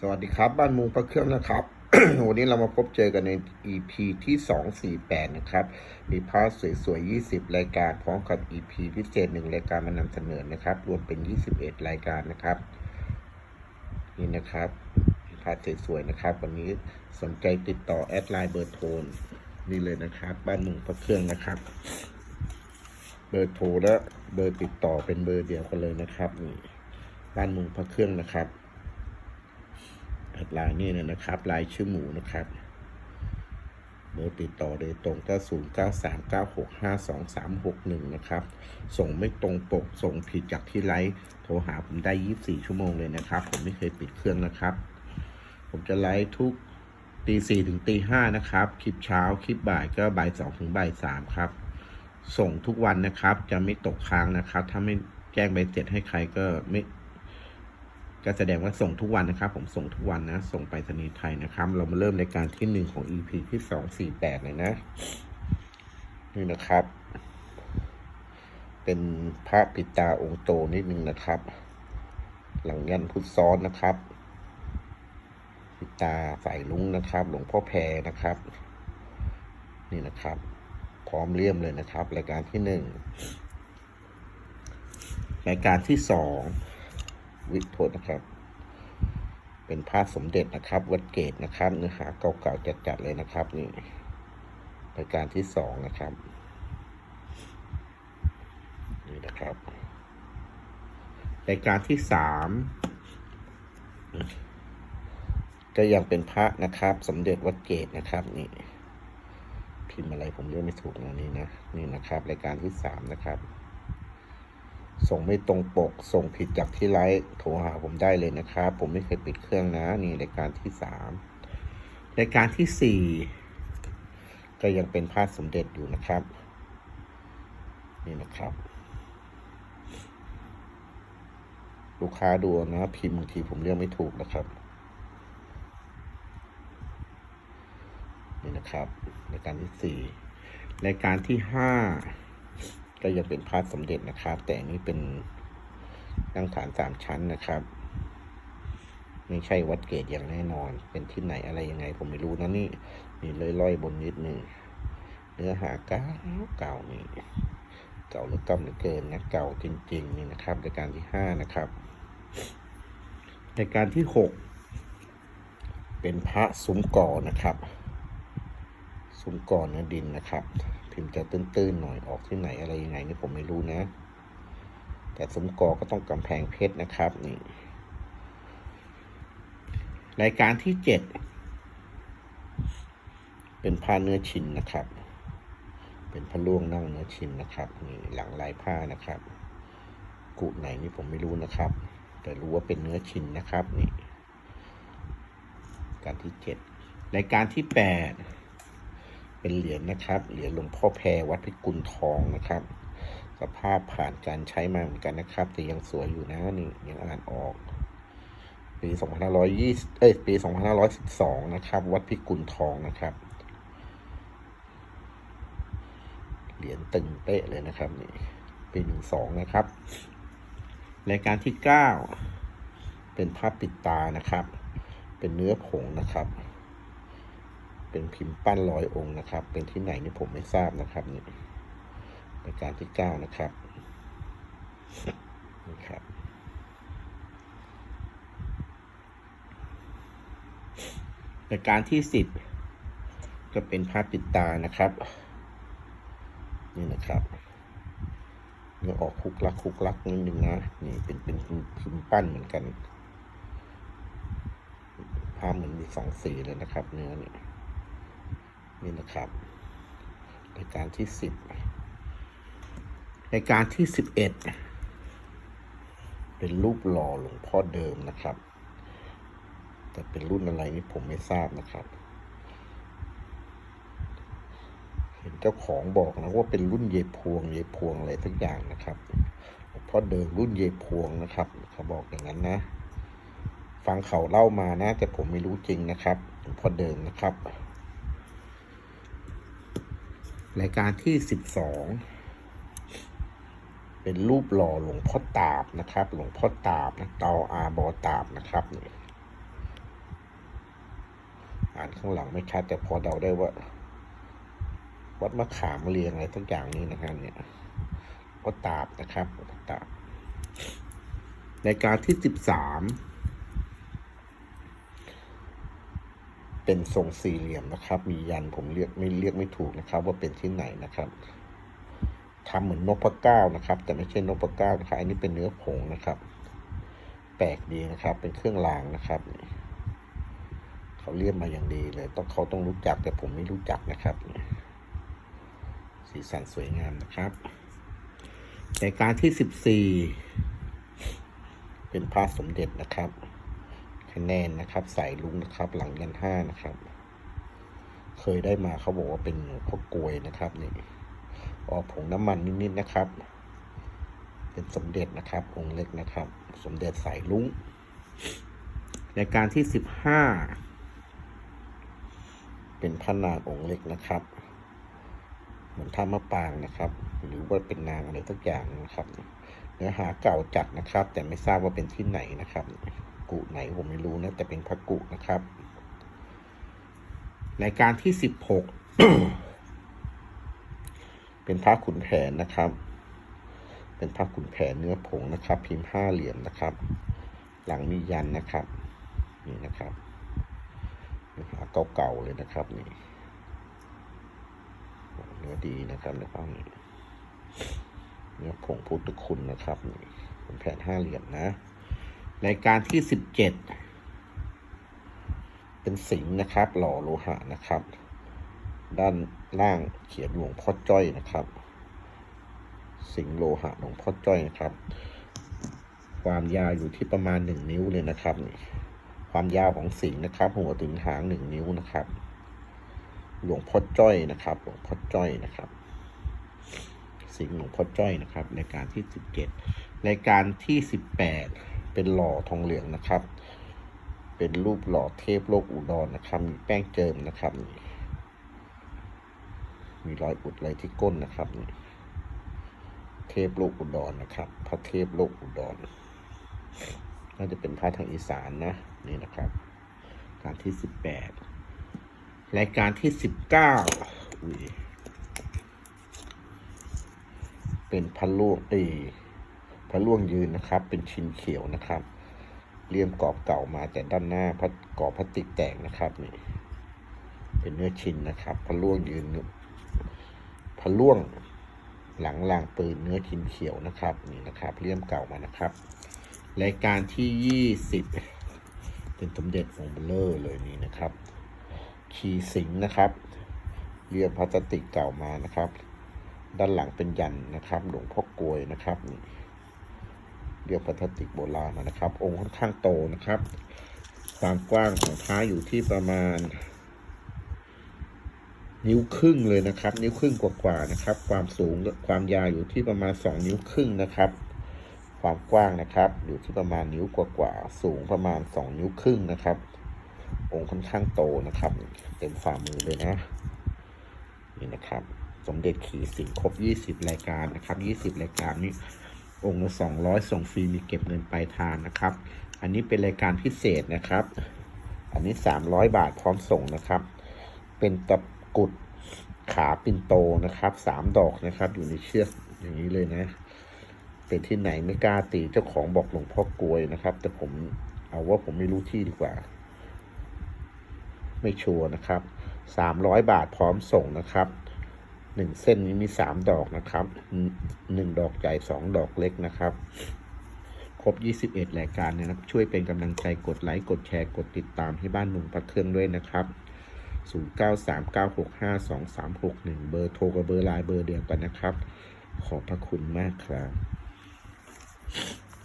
สวัสดีครับ บ้านมุงพระเครื่องนะครับ วันนี้เรามาพบเจอกันใน EP ที่ 248 นะครับ มีพาสสวยๆ 20 รายการ พร้อมกับ EP พิเศษหนึ่งรายการมานำเสนอนะครับ รวมเป็น 21 รายการนะครับ นี่นะครับพาสสวยๆ นะครับ วันนี้สนใจติดต่อแอดไลน์เบอร์โทรนี่เลยนะครับ บ้านมุงพระเครื่องนะครับ เบอร์โทรและเบอร์ติดต่อเป็นเบอร์เดียวกันเลยนะครับนี่บ้านมุงพระเครื่องนะครับ ลน์นี่นะครับลน์ชื่อหมูนะครับเบอร์ติดต่อโดยตรงก็0 9 3 9 6 5 2 3 6 1 นะครับ ส่งไม่ตรงปก ส่งผิดจากที่ไลฟ์โทรหาผมได้ 24 ชั่วโมงเลยนะครับ ผมไม่เคยปิดเครื่องนะครับ ผมจะไลฟ์ทุกตีสี่ถึงตีห้านะครับ คลิปเช้า คลิปบ่ายก็บ่ายสองถึงบ่ายสามครับ ส่งทุกวันนะครับ จะไม่ตกค้างนะครับ ถ้าไม่แจ้งใบเสร็จให้ใครก็ไม่ ก็แสดงว่าส่งทุกวันนะครับ ผมส่งทุกวันนะ ส่งไปรษณีไทยนะครับ เรามาเริ่มในการที่หนึ่งของ EP ที่สองสี่แปดเลยนะ นี่นะครับ เป็นพระปิตาองค์โตนิดนึงนะครับ หลังยันพุทธซ้อนนะครับ ปิตาสายลุงนะครับ หลวงพ่อแพรนะครับ นี่นะครับ พร้อมเลี่ยมเลยนะครับ รายการที่หนึ่งรายการที่สอง วิโทนะครับ เป็นผ้าสมเด็จนะครับ วัดเกตนะครับ เนื้อหาเก่าๆจัดๆเลยนะครับนี่รายการที่สองนะครับ นี่นะครับรายการที่สามก็ยังเป็นพระนะครับ สมเด็จวัดเกตนะครับ นี่พิมพ์อะไรผมเรียกไม่ถูกนะนี่นะนี่นะครับ รายการที่สามนะครับ ส่งไม่ตรงปก ส่งผิดจากที่ไลฟ์โทรหาผมได้เลยนะครับ ผมไม่เคยปิดเครื่องนะ นี่รายการที่สามรายการที่สี่ก็ยังเป็นพาสสมเด็จอยู่นะครับ นี่นะครับ ลูกค้าดูนะ พิมพ์บางทีผมเรียกไม่ถูกนะครับ นี่นะครับรายการที่สี่รายการที่ห้า ก็ยังเป็นพาสสมเด็จนะครับ แต่อันนี้เป็นนั่งฐานสามชั้นนะครับ ไม่ใช่วัดเกตอย่างแน่นอน เป็นที่ไหนอะไรยังไง ผมไม่รู้นะนี่นี่ล่อยๆบนนิดหนึ่งเนื้อหาเก่าเก่านี่เก่าหรือต่ำเหลือเกินนะเก่าจริงๆนี่นะครับรายการที่ห้านะครับรายการที่หกเป็นพระซุ้มก่อนะครับ ซุ้มก่อนเนื้อดินนะครับ พิมพ์จะตื้นๆหน่อยออกที่ไหนอะไรยังไงนี่ผมไม่รู้นะ แต่ซุ้มกอก็ต้องกำแพงเพชรนะครับนี่รายการที่เจ็ดเป็นผ้าเนื้อชินนะครับ เป็นผ้าล่วงนั่งเนื้อชินนะครับนี่หลังลายผ้านะครับ กุไหนนี่ผมไม่รู้นะครับ แต่รู้ว่าเป็นเนื้อชินนะครับนี่ การที่เจ็ดรายการที่แปด เป็นเหรียญนะครับ เหรียญหลวงพ่อแพรวัดพิกุลทองนะครับ สภาพผ่านการใช้มาเหมือนกันนะครับ แต่ยังสวยอยู่นะนี่ยังอ่านออก ปี2520เอ้ยปี2512นะครับ วัดพิกุลทองนะครับ เหรียญตึงเป๊ะเลยนะครับนี่ปี12นะครับรายการที่ 9 เป็นภาพปิดตานะครับ เป็นเนื้อผงนะครับ เป็นพิมพ์ปั้นร้อยองค์นะครับ เป็นที่ไหนนี่ผมไม่ทราบนะครับนี่รายการที่เก้านะครับนี่ครับรายการที่สิบก็เป็นภาพปิดตานะครับ นี่นะครับเนื้อออกคุกลักคุกลักนิดนึงนะนี่เป็นเป็นพิมพ์ปั้นเหมือนกันภาพเหมือนมีสองสีเลยนะครับ เนื้อเนี่ย นี่นะครับรายการที่สิบรายการที่สิบเอ็ดเป็นรูปหล่อหลวงพ่อเดิมนะครับ แต่เป็นรุ่นอะไรนี่ผมไม่ทราบนะครับ เห็นเจ้าของบอกนะว่าเป็นรุ่นเยพวง เยพวงอะไรสักอย่างนะครับหลวงพ่อเดิมรุ่นเยพวงนะครับเขาบอกอย่างนั้นนะ ฟังเขาเล่ามานะ แต่ผมไม่รู้จริงนะครับหลวงพ่อเดิมนะครับ รายการที่ 12 เป็นรูปหล่อหลวงพ่อตาบนะครับ หลวงพ่อตาบนะตออาบอตาบนะครับอ่านข้างหลังไม่ชัดแต่พอเดาได้ว่า วัดมะขามเรียงอะไรทั้งอย่างนี้นะครับเนี่ยพ่อตาบนะครับพ่อตาบรายการที่ 13 เป็นทรงสี่เหลี่ยมนะครับ มียันผมเรียกไม่เรียกไม่ถูกนะครับ ว่าเป็นที่ไหนนะครับทำเหมือนนกพะเก้านะครับ แต่ไม่ใช่นกพะเก้านะครับอันนี้เป็นเนื้อผงนะครับ แปลกดีนะครับ เป็นเครื่องรางนะครับเขาเรียกมาอย่างดีเลย ต้องเขาต้องรู้จักแต่ผมไม่รู้จักนะครับ สีสันสวยงามนะครับรายการที่สิบสี่เป็นพระสมเด็จนะครับ คะแนนนะครับใส่ลุงนะครับ หลังยันห้านะครับ เคยได้มาเขาบอกว่าเป็นหลวงพ่อกลวยนะครับนี่ออกผงน้ำมันนิดๆนะครับ เป็นสมเด็จนะครับ องค์เล็กนะครับ สมเด็จสายลุงรายการที่สิบห้าเป็นพระนางองค์เล็กนะครับ เหมือนท่ามะปางนะครับ หรือว่าเป็นนางอะไรสักอย่างนะครับ เนื้อหาเก่าจัดนะครับ แต่ไม่ทราบว่าเป็นที่ไหนนะครับ กุไหนผมไม่รู้นะ แต่เป็นพระกุนะครับรายการที่สิบหกเป็นพระขุนแผนนะครับ เป็นพระขุนแผนเนื้อผงนะครับ พิมพ์ห้าเหลี่ยมนะครับ หลังมียันนะครับ นี่นะครับเนื้อหาเก่าๆเลยนะครับนี่เนื้อดีนะครับในภาพนี้เนื้อผงพุทธคุณนะครับนี่เป็นแผ่นห้าเหลี่ยมนะ รายการที่สิบเจ็ดเป็นสิงห์นะครับหล่อโลหะนะครับ ด้านล่างเขียนหลวงพ่อจ้อยนะครับ สิงห์โลหะหลวงพ่อจ้อยนะครับ ความยาวอยู่ที่ประมาณหนึ่งนิ้วเลยนะครับ ความยาวของสิงห์นะครับ หัวถึงหางหนึ่งนิ้วนะครับ หลวงพ่อจ้อยนะครับ หลวงพ่อจ้อยนะครับสิงห์หลวงพ่อจ้อยนะครับรายการที่สิบเจ็ดรายการที่สิบแปด เป็นหล่อทองเหลืองนะครับ เป็นรูปหล่อเทพโลกอุดรนะครับ มีแป้งเจิมนะครับ มีรอยอุดอะไรที่ก้นนะครับ เทพโลกอุดรนะครับ พระเทพโลกอุดร น่าจะเป็นพระทางอีสานนะ นี่นะครับ การที่สิบแปดรายการที่สิบเก้าเป็นพระล่วงตี พระล่วงยืนนะครับ เป็นชิ้นเขียวนะครับเลี่ยมกรอบเก่ามาแต่ด้านหน้าพระกรอบพลาสติกแตกนะครับนี่เป็นเนื้อชิ้นนะครับพระล่วงยืนพระล่วงหลังลางปืนเนื้อชิ้นเขียวนะครับนี่นะครับเลี่ยมเก่ามานะครับ รายการที่ยี่สิบเป็นสมเด็จองค์เบลเลอร์เลยนี่นะครับขีสิงนะครับเรียมพลาสติกเก่ามานะครับ ด้านหลังเป็นยันนะครับ หลวงพ่อกลวยนะครับนี่ เรียกพลาสติกโบราณมานะครับ องค์ค่อนข้างโตนะครับ ความกว้างของท้าอยู่ที่ประมาณ นิ้วครึ่งเลยนะครับ นิ้วครึ่งกว่าๆนะครับ ความสูงความยาวอยู่ที่ประมาณสองนิ้วครึ่งนะครับ ความกว้างนะครับ อยู่ที่ประมาณนิ้วกว่าๆสูงประมาณสองนิ้วครึ่งนะครับ องค์ค่อนข้างโตนะครับ เต็มฝ่ามือเลยนะนี่นะครับ สมเด็จขี่สิงครบยี่สิบรายการนะครับยี่สิบรายการนี้ องค์ละสองร้อยส่งฟรีมีเก็บเงินปลายทางนะครับ อันนี้เป็นรายการพิเศษนะครับ อันนี้สามร้อยบาทพร้อมส่งนะครับ เป็นตะกรุดขาปินโตนะครับสามดอกนะครับ อยู่ในเชือกอย่างนี้เลยนะ เป็นที่ไหนไม่กล้าตีเจ้าของบอกหลวงพ่อกลวยนะครับ แต่ผมเอาว่าผมไม่รู้ที่ดีกว่า ไม่ชัวร์นะครับสามร้อยบาทพร้อมส่งนะครับ หนึ่งเส้นนี้มีสามดอกนะครับหนึ่งดอกใหญ่สองดอกเล็กนะครับ ครบยี่สิบเอ็ดรายการนะครับ ช่วยเป็นกำลังใจกดไลค์กดแชร์กดติดตามให้บ้านหนุ่มพักเครื่องด้วยนะครับ 0 9 3 9 6 5 2 3 6 1 เบอร์โทรกับเบอร์ไลน์เบอร์เดียวกันนะครับ ขอบพระคุณมากครับ